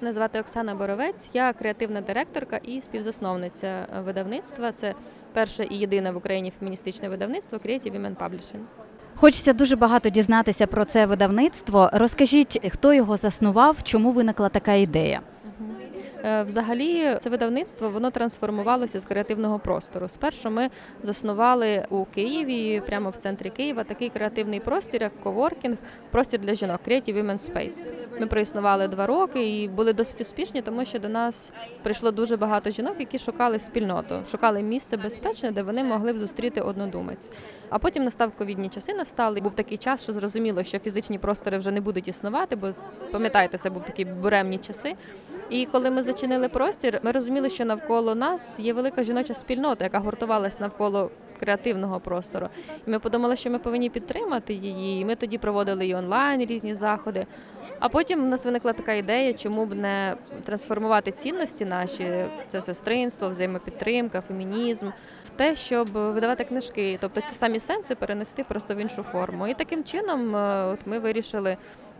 Мене звати Оксана Боровець, я креативна директорка і співзасновниця видавництва. Це перше і єдине в Україні феміністичне видавництво Creative Women Publishing. Хочеться дуже багато дізнатися про це видавництво. Розкажіть, хто його заснував, чому виникла така ідея? Е, Взагалі, це видавництво воно трансформувалося з креативного простору. Спершу ми заснували у Києві, прямо в центрі Києва, такий креативний простір, як коворкінг, простір для жінок Creative Women's Space. Ми проіснували два роки і були досить успішні, тому що до нас прийшло дуже багато жінок, які шукали спільноту, шукали місце безпечне, де вони могли б зустріти однодумець. А потім настав ковідні часи, настали. Був такий час, що зрозуміло, що фізичні простори вже не будуть існувати, бо пам'ятаєте, це був такі буремні часи. І коли ми зачинили простір, ми розуміли, що навколо нас є велика жіноча спільнота, яка гуртувалась навколо креативного простору. І ми подумали, що ми повинні підтримати її. І ми тоді проводили і онлайн різні заходи. А потім у нас виникла така ідея, чому б не трансформувати цінності наші це сестринство, взаємопідтримка, фемінізм. в Те, щоб видавати книжки, тобто ці самі сенси перенести просто в іншу форму. І таким чином, е, от ми вирішили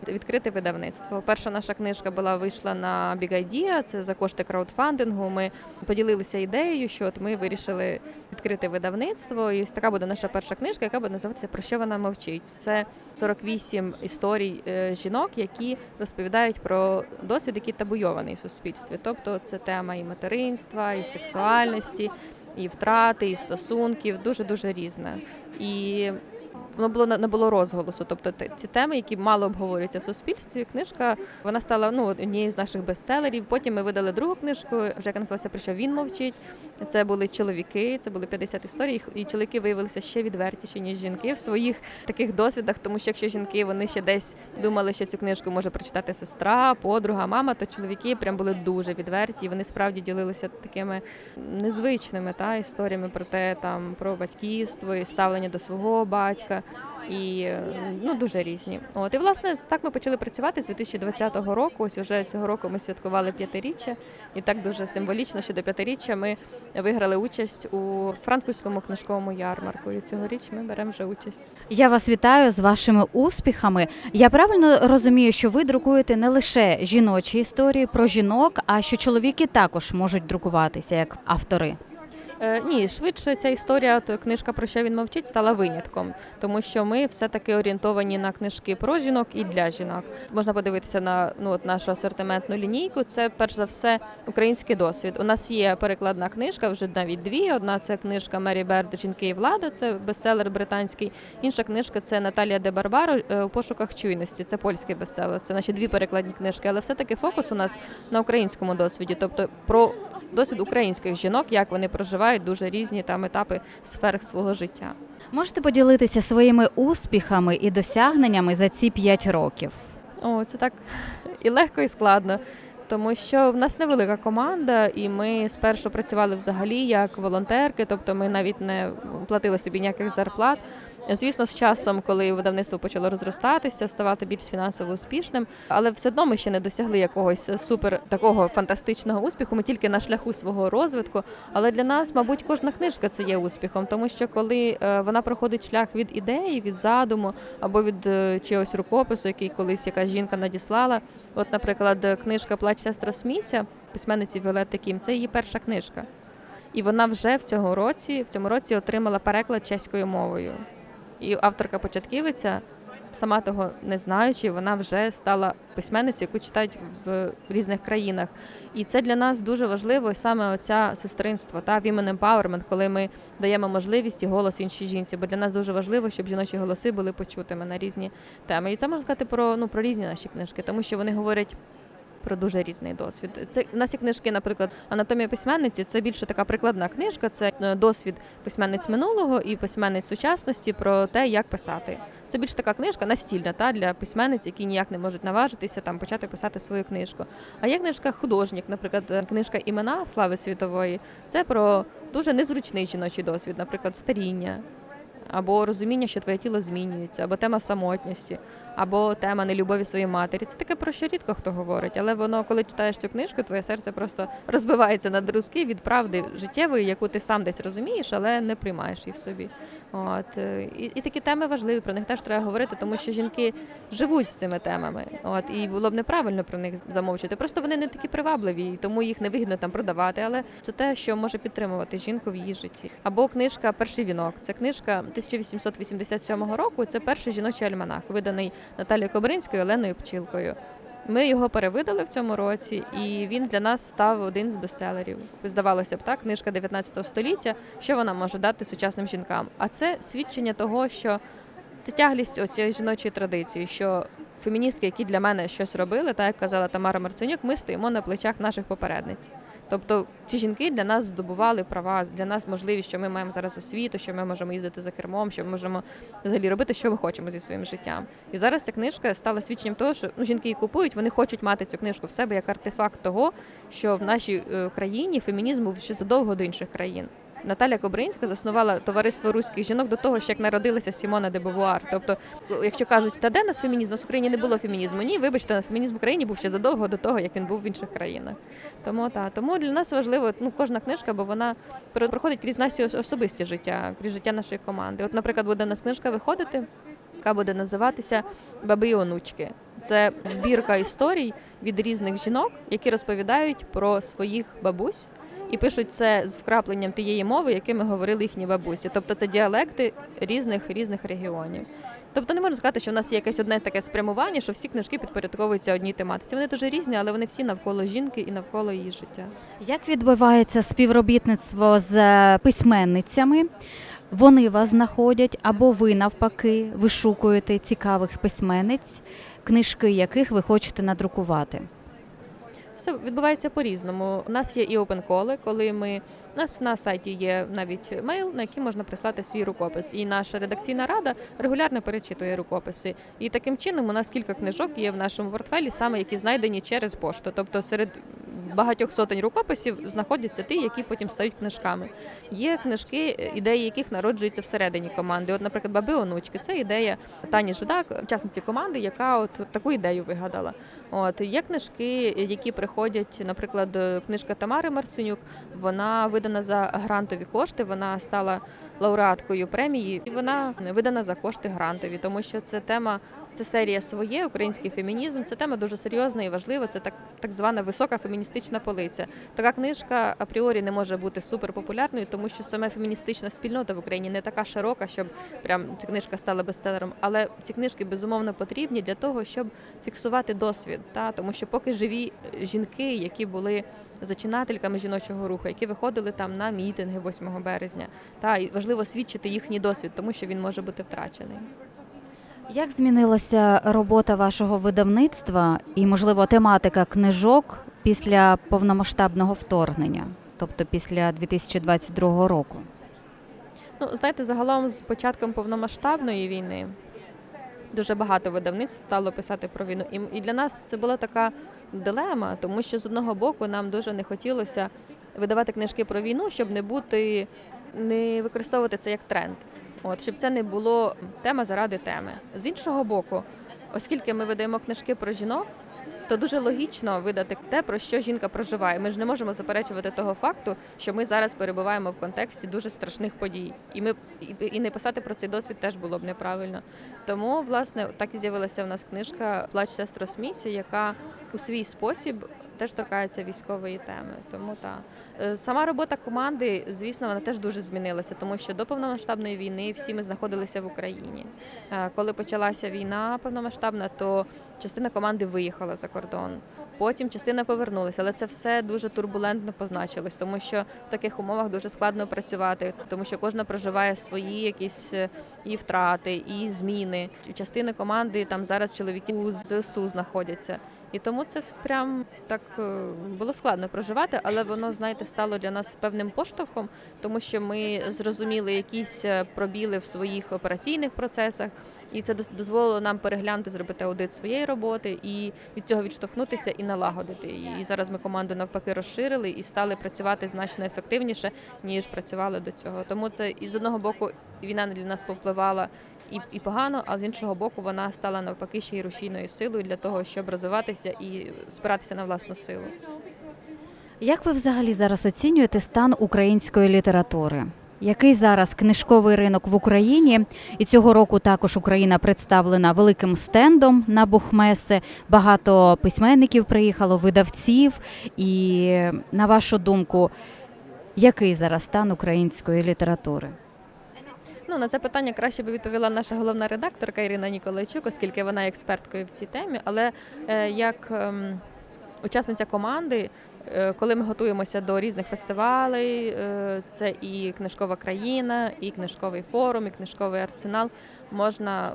відкрити видавництво. Перша наша книжка була вийшла на Big Idea, це за кошти краудфандингу. Ми поділилися ідеєю, що от ми вирішили відкрити видавництво. І ось така буде наша перша книжка, яка буде називатися Про що вона мовчить. Це 48 історій е, жінок, які розповідають про досвід, який табуйований в суспільстві. Тобто це тема і материнства, і сексуальності, і втрати, і стосунків, дуже дуже різне. І воно було не було розголосу. Тобто ці теми, які мало обговорюються в суспільстві. Книжка вона стала ну однією з наших бестселерів. Потім ми видали другу книжку, вже яка називалася Про що він мовчить. Це були чоловіки, це були 50 історій. І чоловіки виявилися ще відвертіші ніж жінки в своїх таких досвідах. Тому що якщо жінки вони ще десь думали, що цю книжку може прочитати сестра, подруга, мама, то чоловіки прям були дуже відверті. І вони справді ділилися такими незвичними та історіями про те, там про батьківство і ставлення до свого батька. І ну дуже різні. От і власне так ми почали працювати з 2020 року. Ось уже цього року ми святкували п'ятиріччя, і так дуже символічно, що до п'ятиріччя ми виграли участь у франкфуртському книжковому ярмарку. І цьогоріч ми беремо вже участь. Я вас вітаю з вашими успіхами. Я правильно розумію, що ви друкуєте не лише жіночі історії про жінок, а що чоловіки також можуть друкуватися як автори. Е, ні, швидше ця історія, то книжка про що він мовчить, стала винятком, тому що ми все таки орієнтовані на книжки про жінок і для жінок. Можна подивитися на ну от нашу асортиментну лінійку. Це перш за все український досвід. У нас є перекладна книжка, вже навіть дві. Одна це книжка Мері Берд Жінки і влада. Це бестселер британський. Інша книжка це Наталія де Барбаро е, у пошуках чуйності. Це польський бестселер. Це наші дві перекладні книжки. Але все таки фокус у нас на українському досвіді, тобто про досвід українських жінок, як вони проживають дуже різні там етапи сфер свого життя. Можете поділитися своїми успіхами і досягненнями за ці п'ять років? О, це так і легко, і складно. Тому що в нас невелика команда, і ми спершу працювали взагалі як волонтерки, тобто ми навіть не платили собі ніяких зарплат. Звісно, з часом, коли видавництво почало розростатися, ставати більш фінансово успішним, але все одно ми ще не досягли якогось супер такого фантастичного успіху. Ми тільки на шляху свого розвитку. Але для нас, мабуть, кожна книжка це є успіхом, тому що коли е, вона проходить шлях від ідеї, від задуму або від е, чогось рукопису, який колись якась жінка надіслала. От, наприклад, книжка Плач сестра Сміся, письменниці Віолетти Кім, це її перша книжка. І вона вже в цьому році, в цьому році отримала переклад чеською мовою. І авторка початківиця, сама того не знаючи, вона вже стала письменницею, яку читають в різних країнах. І це для нас дуже важливо, саме оця сестринство та women empowerment, коли ми даємо можливість і голос іншій жінці. Бо для нас дуже важливо, щоб жіночі голоси були почутими на різні теми. І це можна сказати про ну про різні наші книжки, тому що вони говорять. Про дуже різний досвід. Це у нас є книжки, наприклад, анатомія письменниці. Це більше така прикладна книжка. Це е, досвід письменниць минулого і письменниць сучасності про те, як писати. Це більш така книжка настільна та для письменниць, які ніяк не можуть наважитися там почати писати свою книжку. А є книжка художник, наприклад, е, книжка імена слави світової. Це про дуже незручний жіночий досвід, наприклад, старіння. Або розуміння, що твоє тіло змінюється, або тема самотності, або тема нелюбові своєї матері. Це таке про що рідко хто говорить, але воно, коли читаєш цю книжку, твоє серце просто розбивається на друзки від правди життєвої, яку ти сам десь розумієш, але не приймаєш її в собі. От е, і, і такі теми важливі, про них теж треба говорити, тому що жінки живуть з цими темами. От і було б неправильно про них замовчувати. Просто вони не такі привабливі, і тому їх не вигідно там продавати. Але це те, що може підтримувати жінку в її житті. Або книжка Перший вінок. Це книжка 1887 року. Це перший жіночий альманах, виданий Наталією Кобринською, Оленою Пчілкою. Ми його перевидали в цьому році, і він для нас став один з бестселерів. Здавалося б, так, книжка 19 століття, що вона може дати сучасним жінкам. А це свідчення того, що це тяглість оцієї жіночої традиції, що феміністки, які для мене щось робили, так як казала Тамара Марценюк, ми стоїмо на плечах наших попередниць. Тобто ці жінки для нас здобували права, для нас можливість, що ми маємо зараз освіту, що ми можемо їздити за кермом, що ми можемо взагалі робити, що ми хочемо зі своїм життям. І зараз ця книжка стала свідченням того, що ну, жінки її купують, вони хочуть мати цю книжку в себе як артефакт того, що в нашій е, країні фемінізм був ще задовго до інших країн. Наталя Кобринська заснувала товариство руських жінок до того, що як народилася Сімона де Бовуар. Тобто, якщо кажуть, та де нас фемінізм? У Україні не було фемінізму. Ні, вибачте, фемінізм в Україні був ще задовго до того, як він був в інших країнах. Тому та тому для нас важливо ну, кожна книжка, бо вона проходить крізь наші особисті життя, крізь життя нашої команди. От, наприклад, буде у нас книжка виходити, яка буде називатися Баби і онучки. Це збірка історій від різних жінок, які розповідають про своїх бабусь. І пишуть це з вкрапленням тієї мови, якими говорили їхні бабусі. Тобто це діалекти різних різних регіонів. Тобто не можна сказати, що в нас є якесь одне таке спрямування, що всі книжки підпорядковуються одній тематиці. Вони дуже різні, але вони всі навколо жінки і навколо її життя. Як відбувається співробітництво з е, письменницями? Вони вас знаходять або ви навпаки вишукуєте цікавих письменниць, книжки яких ви хочете надрукувати. Все відбувається по-різному. У нас є і опенколи, коли ми нас на сайті є навіть мейл, на який можна прислати свій рукопис. І наша редакційна рада регулярно перечитує рукописи. І таким чином у нас кілька книжок є в нашому портфелі, саме які знайдені через пошту. Тобто серед багатьох сотень рукописів знаходяться ті, які потім стають книжками. Є книжки, ідеї яких народжуються всередині команди. От, наприклад, баби онучки це ідея Тані Жудак, учасниці команди, яка от таку ідею вигадала. От є книжки, які приходять, наприклад, книжка Тамари Марценюк. Вона видана за грантові кошти. Вона стала лауреаткою премії, і вона видана за кошти грантові, тому що це тема. Це серія своє, український фемінізм. Це тема дуже серйозна і важлива. Це так, так звана висока феміністична полиця. Така книжка апріорі не може бути суперпопулярною, тому що саме феміністична спільнота в Україні не така широка, щоб прям ця книжка стала бестселером. Але ці книжки безумовно потрібні для того, щоб фіксувати досвід. Та тому що поки живі жінки, які були зачинательками жіночого руху, які виходили там на мітинги 8 березня, та і важливо свідчити їхній досвід, тому що він може бути втрачений. Як змінилася робота вашого видавництва і, можливо, тематика книжок після повномасштабного вторгнення, тобто після 2022 року? Ну, знаєте, загалом з початком повномасштабної війни дуже багато видавництв стало писати про війну. І, і для нас це була така дилема, тому що з одного боку нам дуже не хотілося видавати книжки про війну, щоб не бути, не використовувати це як тренд. От, щоб це не було тема заради теми. З іншого боку, оскільки ми видаємо книжки про жінок, то дуже логічно видати те, про що жінка проживає. Ми ж не можемо заперечувати того факту, що ми зараз перебуваємо в контексті дуже страшних подій, і ми і, не писати про цей досвід теж було б неправильно. Тому, власне, так і з'явилася в нас книжка Плач сестро Смісі, яка у свій спосіб. Теж торкається військової теми, тому та Е, сама робота команди, звісно, вона теж дуже змінилася, тому що до повномасштабної війни всі ми знаходилися в Україні. Е, Коли почалася війна повномасштабна, то частина команди виїхала за кордон. Потім частина повернулася, але це все дуже турбулентно позначилось, тому що в таких умовах дуже складно працювати, тому що кожна проживає свої якісь е, і втрати, і зміни. Частина команди там зараз чоловіки у ЗСУ знаходяться. І тому це прям так е, було складно проживати, але воно, знаєте, стало для нас певним поштовхом, тому що ми зрозуміли якісь е, пробіли в своїх операційних процесах, і це дозволило нам переглянути, зробити аудит своєї роботи і від цього відштовхнутися і налагодити. І зараз ми команду навпаки розширили і стали працювати значно ефективніше, ніж працювали до цього. Тому це і з одного боку війна для нас повпливала і, і погано, а з іншого боку, вона стала навпаки ще й рушійною силою для того, щоб розвиватися і спиратися на власну силу. Як ви взагалі зараз оцінюєте стан української літератури? Який зараз книжковий ринок в Україні? І цього року також Україна представлена великим стендом на Бухмеси. Багато письменників приїхало, видавців. І на вашу думку, який зараз стан української літератури? Ну на це питання краще би відповіла наша головна редакторка Ірина Ніколайчук, оскільки вона є експерткою в цій темі. Але е, як ем, учасниця команди, е, коли ми готуємося до різних фестивалей, е, це і книжкова країна, і книжковий форум, і книжковий арсенал, можна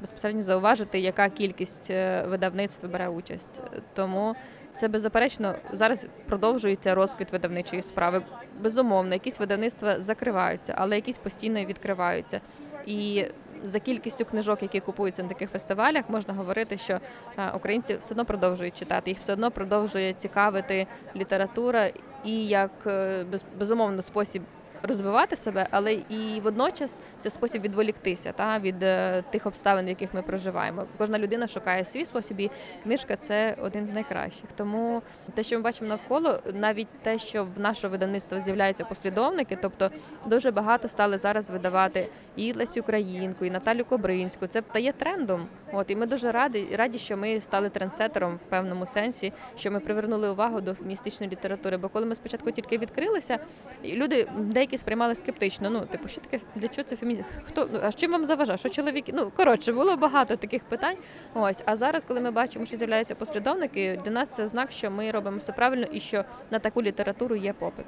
безпосередньо зауважити, яка кількість видавництв бере участь. Тому це беззаперечно зараз продовжується розквіт видавничої справи. Безумовно, якісь видавництва закриваються, але якісь постійно відкриваються. І за кількістю книжок, які купуються на таких фестивалях, можна говорити, що е, українці все одно продовжують читати, їх все одно продовжує цікавити література і як е, без- безумовно спосіб розвивати себе, але і водночас це спосіб відволіктися та від е, тих обставин, в яких ми проживаємо. Кожна людина шукає свій спосіб, і книжка це один з найкращих. Тому те, що ми бачимо навколо, навіть те, що в наше видавництво з'являються послідовники, тобто дуже багато стали зараз видавати і Лесю Українку, і Наталю Кобринську. Це стає трендом. От і ми дуже раді, раді, що ми стали трендсетером в певному сенсі, що ми привернули увагу до містичної літератури. Бо коли ми спочатку тільки відкрилися, люди деякі сприймали скептично. Ну, типу, що таке для чого це фемінізм? Хто ну, а чим вам заважає? Що чоловіки? Ну коротше, було багато таких питань. Ось а зараз, коли ми бачимо, що з'являються послідовники, для нас це знак, що ми робимо все правильно і що на таку літературу є попит.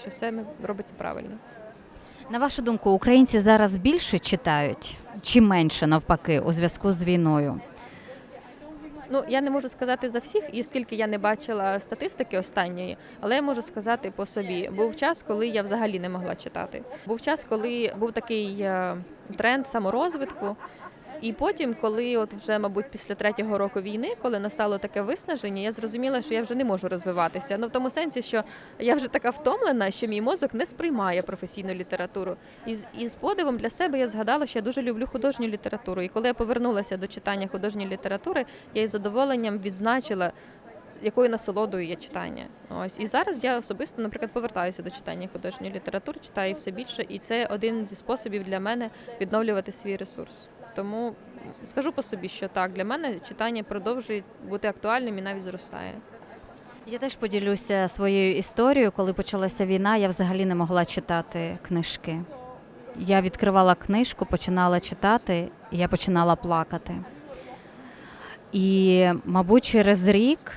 Що все ми робиться правильно. На вашу думку, українці зараз більше читають чи менше навпаки у зв'язку з війною? Ну я не можу сказати за всіх, і оскільки я не бачила статистики останньої, але я можу сказати по собі. Був час, коли я взагалі не могла читати. Був час, коли був такий е, тренд саморозвитку. І потім, коли от вже, мабуть, після третього року війни, коли настало таке виснаження, я зрозуміла, що я вже не можу розвиватися. Ну в тому сенсі, що я вже така втомлена, що мій мозок не сприймає професійну літературу. І з, і з подивом для себе я згадала, що я дуже люблю художню літературу. І коли я повернулася до читання художньої літератури, я із задоволенням відзначила. Якою насолодою є читання, ось і зараз я особисто, наприклад, повертаюся до читання художньої літератури, читаю все більше, і це один зі способів для мене відновлювати свій ресурс. Тому скажу по собі, що так для мене читання продовжує бути актуальним і навіть зростає. Я теж поділюся своєю історією. Коли почалася війна, я взагалі не могла читати книжки. Я відкривала книжку, починала читати, і я починала плакати. І, мабуть, через рік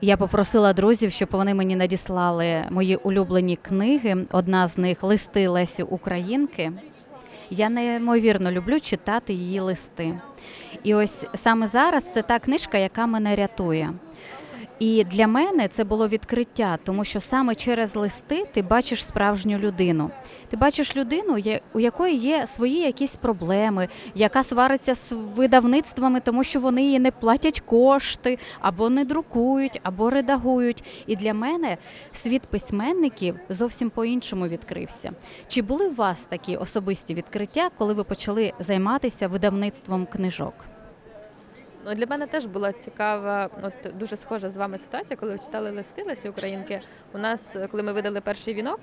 я попросила друзів, щоб вони мені надіслали мої улюблені книги. Одна з них листи Лесі Українки. Я неймовірно люблю читати її листи. І ось саме зараз це та книжка, яка мене рятує. І для мене це було відкриття, тому що саме через листи ти бачиш справжню людину. Ти бачиш людину, у якої є свої якісь проблеми, яка свариться з видавництвами, тому що вони їй не платять кошти, або не друкують, або редагують. І для мене світ письменників зовсім по-іншому відкрився. Чи були у вас такі особисті відкриття, коли ви почали займатися видавництвом книжок? Ну, для мене теж була цікава, от дуже схожа з вами ситуація, коли читали листи Лесі Українки. У нас, коли ми видали перший вінок,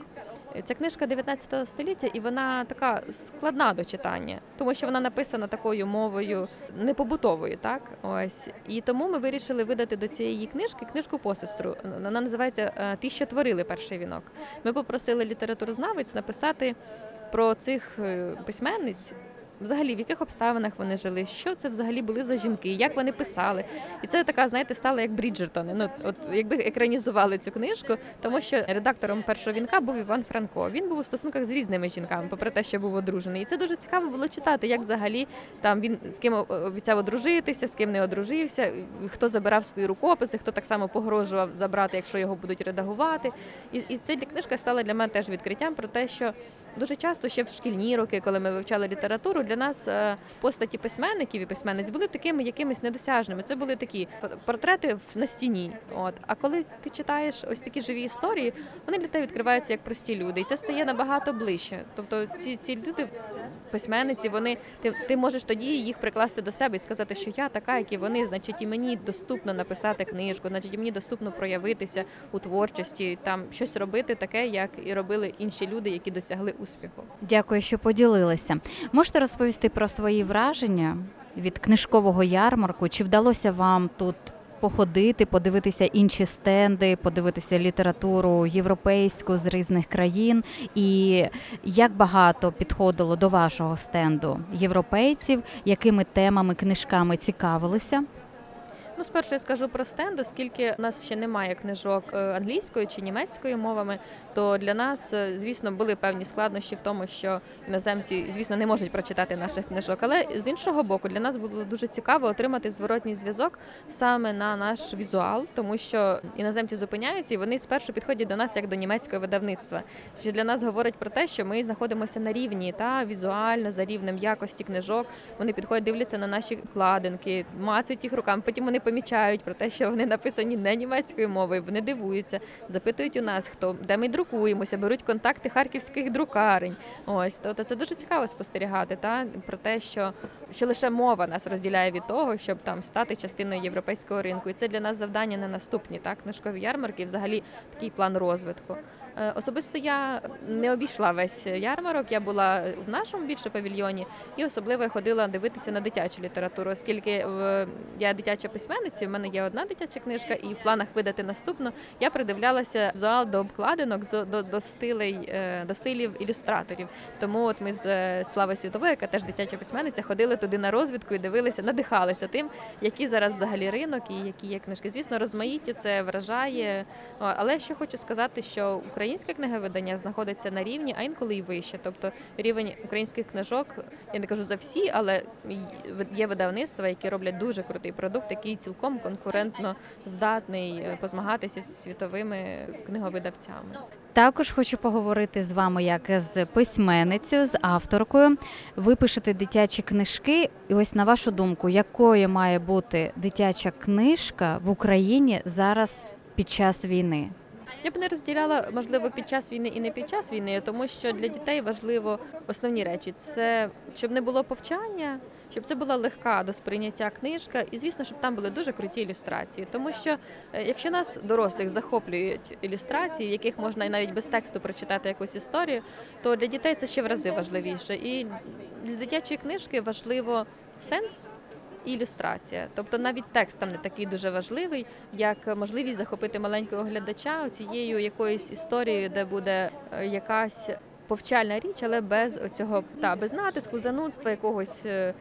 ця книжка 19 століття, і вона така складна до читання, тому що вона написана такою мовою непобутовою, так ось. І тому ми вирішили видати до цієї книжки книжку посестру. Вона називається е, Ті, що творили перший вінок. Ми попросили літературознавець написати про цих е, письменниць. Взагалі, в яких обставинах вони жили, що це взагалі були за жінки, як вони писали. І це така, знаєте, стала як Бріджертони. Ну, от якби екранізували цю книжку, тому що редактором першого вінка був Іван Франко. Він був у стосунках з різними жінками, попри те, що був одружений. І це дуже цікаво було читати, як взагалі там він з ким обіцяв одружитися, з ким не одружився, хто забирав свої рукописи, хто так само погрожував забрати, якщо його будуть редагувати. І, і ця книжка стала для мене теж відкриттям про те, що дуже часто ще в шкільні роки, коли ми вивчали літературу, для нас е, постаті письменників і письменниць були такими якимись недосяжними. Це були такі портрети на стіні. От а коли ти читаєш ось такі живі історії, вони для тебе відкриваються як прості люди, і це стає набагато ближче. Тобто ці, ці люди письменниці, вони ти, ти можеш тоді їх прикласти до себе і сказати, що я така, як і вони, значить, і мені доступно написати книжку, значить, і мені доступно проявитися у творчості, там щось робити таке, як і робили інші люди, які досягли успіху. Дякую, що поділилися. Можете розповісти про свої враження від книжкового ярмарку? Чи вдалося вам тут походити, подивитися інші стенди, подивитися літературу європейську з різних країн? І як багато підходило до вашого стенду європейців, якими темами, книжками цікавилися? Ну, спершу я скажу про стенд, оскільки у нас ще немає книжок е, англійською чи німецькою мовами, то для нас, е, звісно, були певні складнощі в тому, що іноземці, звісно, не можуть прочитати наших книжок. Але з іншого боку, для нас було дуже цікаво отримати зворотній зв'язок саме на наш візуал, тому що іноземці зупиняються і вони спершу підходять до нас як до німецького видавництва. Що для нас говорить про те, що ми знаходимося на рівні та візуально за рівнем якості книжок. Вони підходять, дивляться на наші вкладинки, мацають їх руками. Потім вони помічають про те, що вони написані не німецькою мовою. Вони дивуються, запитують у нас, хто де ми друкуємося, беруть контакти харківських друкарень. Ось тобто це дуже цікаво спостерігати. Та про те, що, що лише мова нас розділяє від того, щоб там стати частиною європейського ринку. І це для нас завдання на наступні так книжкові ярмарки, і взагалі такий план розвитку. Е, Особисто я не обійшла весь ярмарок. Я була в нашому більше павільйоні, і особливо я ходила дивитися на дитячу літературу, оскільки е, я дитяча письменниця, в мене є одна дитяча книжка, і в планах видати наступну. Я придивлялася зал до обкладинок, до, до стилей, е, до стилів ілюстраторів. Тому от ми з Слави Світової, яка теж дитяча письменниця, ходили туди на розвідку і дивилися, надихалися тим, який зараз взагалі ринок і які є книжки. Звісно, розмаїття це вражає. Але що хочу сказати, що українське книговидання знаходиться на рівні, а інколи і вище. Тобто рівень українських книжок, я не кажу за всі, але є видавництва, які роблять дуже крутий продукт, який цілком конкурентно здатний е, позмагатися з світовими книговидавцями. Також хочу поговорити з вами як з письменницею, з авторкою. Ви пишете дитячі книжки, і ось на вашу думку, якою має бути дитяча книжка в Україні зараз під час війни? Я б не розділяла можливо під час війни і не під час війни, тому що для дітей важливо основні речі: це щоб не було повчання, щоб це була легка до сприйняття книжка, і звісно, щоб там були дуже круті ілюстрації. Тому що е, якщо нас дорослих захоплюють ілюстрації, в яких можна і навіть без тексту прочитати якусь історію, то для дітей це ще в рази важливіше. І для дитячої книжки важливо сенс. І Ілюстрація, тобто навіть текст там не такий дуже важливий, як можливість захопити маленького глядача цією якоюсь історією, де буде е, якась повчальна річ, але без оцього та без натиску, занудства якогось е,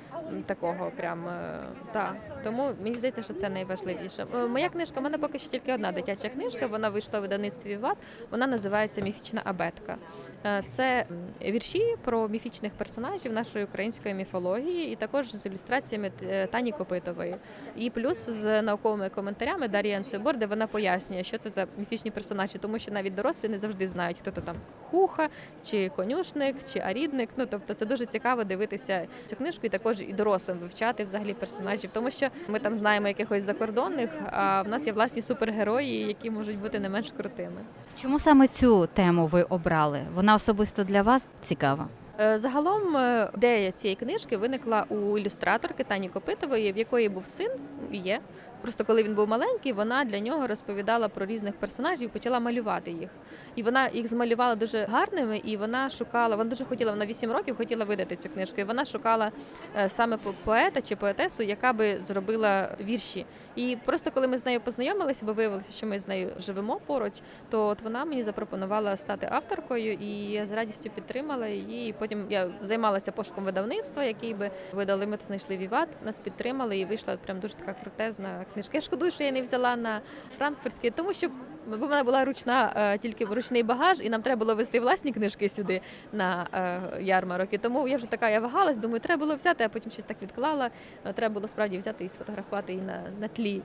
такого. Прям е, та тому мені здається, що це найважливіше. Моя книжка, в мене поки що тільки одна дитяча книжка. Вона вийшла в видавництві ВАТ. Вона називається Міфічна абетка. Е, Це вірші про міфічних персонажів нашої української міфології, і також з ілюстраціями е, Тані Копитової. І плюс з науковими коментарями Дар'ї Анцебор, де вона пояснює, що це за міфічні персонажі, тому що навіть дорослі не завжди знають, хто то там хуха, чи конюшник, чи арідник. Ну тобто це дуже цікаво дивитися цю книжку і також і дорослим вивчати взагалі персонажів, тому що ми там знаємо якихось закордонних, а в нас є власні супергерої, які можуть бути не менш крутими. Чому саме цю тему ви обрали? Вона особисто для вас цікава? Е, Загалом е, ідея цієї книжки виникла у ілюстраторки Тані Копитової, в якої був син є. Просто коли він був маленький, вона для нього розповідала про різних персонажів, почала малювати їх. І вона їх змалювала дуже гарними, і вона шукала, вона дуже хотіла, вона 8 років хотіла видати цю книжку. І вона шукала е, саме по- поета чи поетесу, яка би зробила вірші. І просто коли ми з нею познайомилися, бо виявилося, що ми з нею живемо поруч, то от вона мені запропонувала стати авторкою, і я з радістю підтримала її. І потім я займалася пошуком видавництва, який би видали. Ми знайшли Віват, нас підтримали, і вийшла прям дуже така крутезна книжка. Я шкодую, що я не взяла на франкфуртський, тому що бо в мене була ручна, е, тільки ручний багаж, і нам треба було вести власні книжки сюди на е, ярмарок. І тому я вже така, я вагалась, думаю, треба було взяти, а потім щось так відклала. Е, Треба було справді взяти і сфотографувати її на, на тлі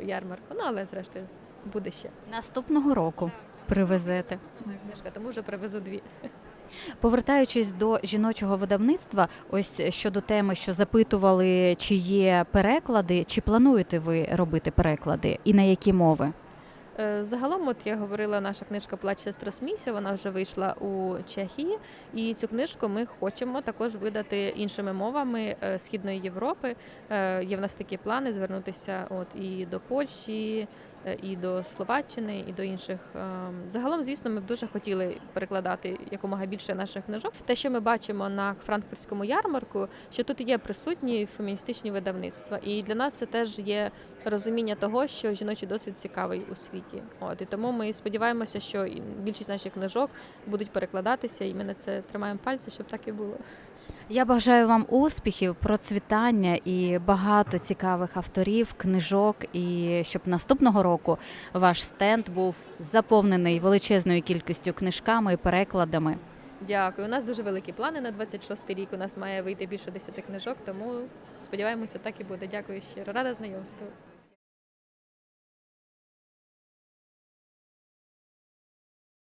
ярмарку. Ну але зрештою буде ще Наступного року привезете. книжка, тому вже привезу дві. Повертаючись до жіночого видавництва, ось щодо теми, що запитували, чи є переклади, чи плануєте ви робити переклади і на які мови? Е, Загалом, от я говорила, наша книжка Плач сестро Смійся, вона вже вийшла у Чехії, і цю книжку ми хочемо також видати іншими мовами е, Східної Європи. Е, Є в нас такі плани звернутися от і до Польщі, і до Словаччини, і до інших. Е, Загалом, звісно, ми б дуже хотіли перекладати якомога більше наших книжок. Те, що ми бачимо на франкфуртському ярмарку, що тут є присутні феміністичні видавництва, і для нас це теж є розуміння того, що жіночий досвід цікавий у світі. От і тому ми сподіваємося, що більшість наших книжок будуть перекладатися, і ми на це тримаємо пальці, щоб так і було. Я бажаю вам успіхів, процвітання і багато цікавих авторів, книжок, і щоб наступного року ваш стенд був заповнений величезною кількістю книжками і перекладами. Дякую. У нас дуже великі плани на 26 рік. У нас має вийти більше 10 книжок, тому сподіваємося, так і буде. Дякую щиро. Рада знайомству.